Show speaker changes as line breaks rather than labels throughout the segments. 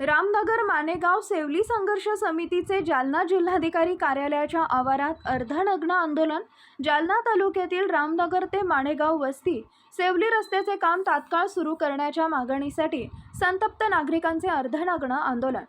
रामनगर मानेगाव सेवली संघर्ष समितीचे जालना जिल्हाधिकारी कार्यालयाच्या आवारात अर्धनग्न आंदोलन जालना तालुक्यातील रामनगर ते माणेगाव वस्ती सेवली रस्त्याचे काम तात्काळ सुरू करण्याच्या मागणीसाठी संतप्त नागरिकांचे अर्धनग्न आंदोलन.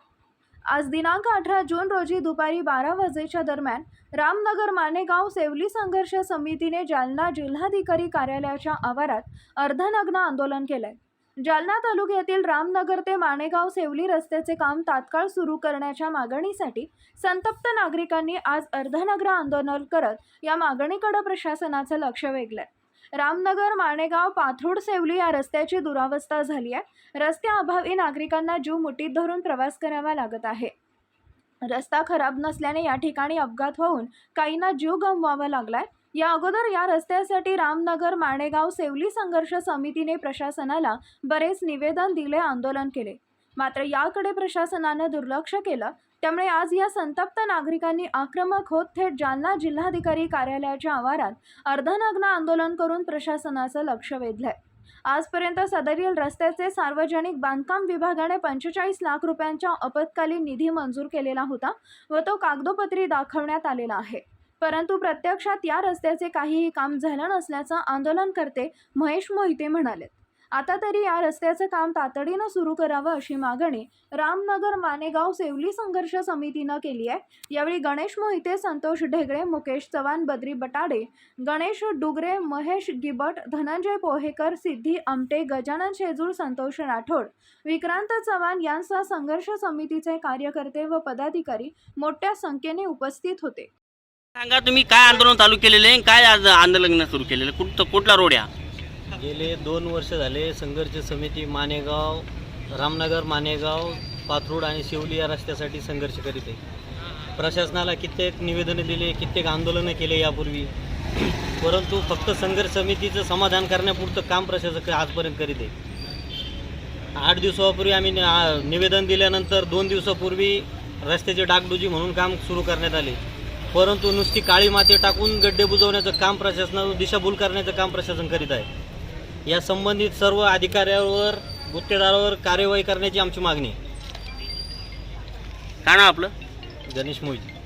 आज दिनांक अठरा जून रोजी दुपारी बारा वाजेच्या दरम्यान रामनगर मानेगाव सेवली संघर्ष समितीने जालना जिल्हाधिकारी कार्यालयाच्या आवारात अर्धनग्न आंदोलन केलंय. जालना तालुक्यातील रामनगर ते माणेगाव सेवली रस्त्याचे काम तात्काळ सुरू करण्याच्या मागणीसाठी संतप्त नागरिकांनी आज अर्धनगर आंदोलन करत या मागणीकडे प्रशासनाचं लक्ष वेधलंय. रामनगर माणेगाव पाथरूड सेवली या रस्त्याची दुरावस्था झाली आहे. रस्त्याअभावी नागरिकांना जीव मुठीत धरून प्रवास करावा लागत आहे. रस्ता खराब नसल्याने या ठिकाणी अपघात होऊन काहींना जीव गमवावा लागलाय. या अगोदर या रस्त्यासाठी रामनगर माणेगाव सेवली संघर्ष समितीने प्रशासनाला बरेच निवेदन दिले आंदोलन केले. मात्र याकडे प्रशासनानं दुर्लक्ष केलं. त्यामुळे आज या संतप्त नागरिकांनी आक्रमक होत थेट जालना जिल्हाधिकारी कार्यालयाच्या आवारात अर्धनग्न आंदोलन करून प्रशासनाचं लक्ष वेधलंय. आजपर्यंत सदरील रस्त्याचे सार्वजनिक बांधकाम विभागाने पंचेचाळीस लाख रुपयांच्या आपत्कालीन निधी मंजूर केलेला होता व तो कागदोपत्री दाखवण्यात आलेला आहे. परंतु प्रत्यक्षात या रस्त्याचे काहीही काम झालं नसल्याचं आंदोलनकर्ते महेश मोहिते म्हणालेत आता तरी या रस्त्याचं काम तातडीनं सुरू करावं अशी मागणी रामनगर मानेगाव सेवली संघर्ष समितीनं केली आहे. यावेळी गणेश मोहिते संतोष ढेगळे मुकेश चव्हाण बद्री बटाडे गणेश डुगरे महेश गिबट धनंजय पोहेकर सिद्धी आमटे गजानन शेजूळ संतोष राठोड विक्रांत चव्हाण यांसह संघर्ष समितीचे कार्यकर्ते व पदाधिकारी मोठ्या संख्येने उपस्थित होते.
सांगा तुम्ही काय आंदोलन चालू केलेले आहे काय आज आंदोलन सुरू केलेलं कुठं कुठला रोड या
गेले दोन वर्ष झाले संघर्ष समिती मानेगाव रामनगर मानेगाव पाथरूड आणि शिवली या रस्त्यासाठी संघर्ष करीत आहे. प्रशासनाला कित्येक निवेदनं दिले कित्येक आंदोलनं केले यापूर्वी. परंतु फक्त संघर्ष समितीचं समाधान करण्यापुरतं काम प्रशासक आजपर्यंत करीत आहे. आठ दिवसापूर्वी आम्ही नि- आ- निवेदन दिल्यानंतर दोन दिवसापूर्वी रस्त्याचे डागडुजी म्हणून काम सुरू करण्यात आले. परंतु नुसती काळी माती टाकून गड्डे बुजवण्याचं काम प्रशासनानं दिशाभूल करण्याचं काम प्रशासन करीत आहे. या संबंधित सर्व अधिकाऱ्यावर गुत्तेदारावर कार्यवाही करण्याची आमची मागणी आहे.
काय नाव आपलं?
गणेश मोहिते.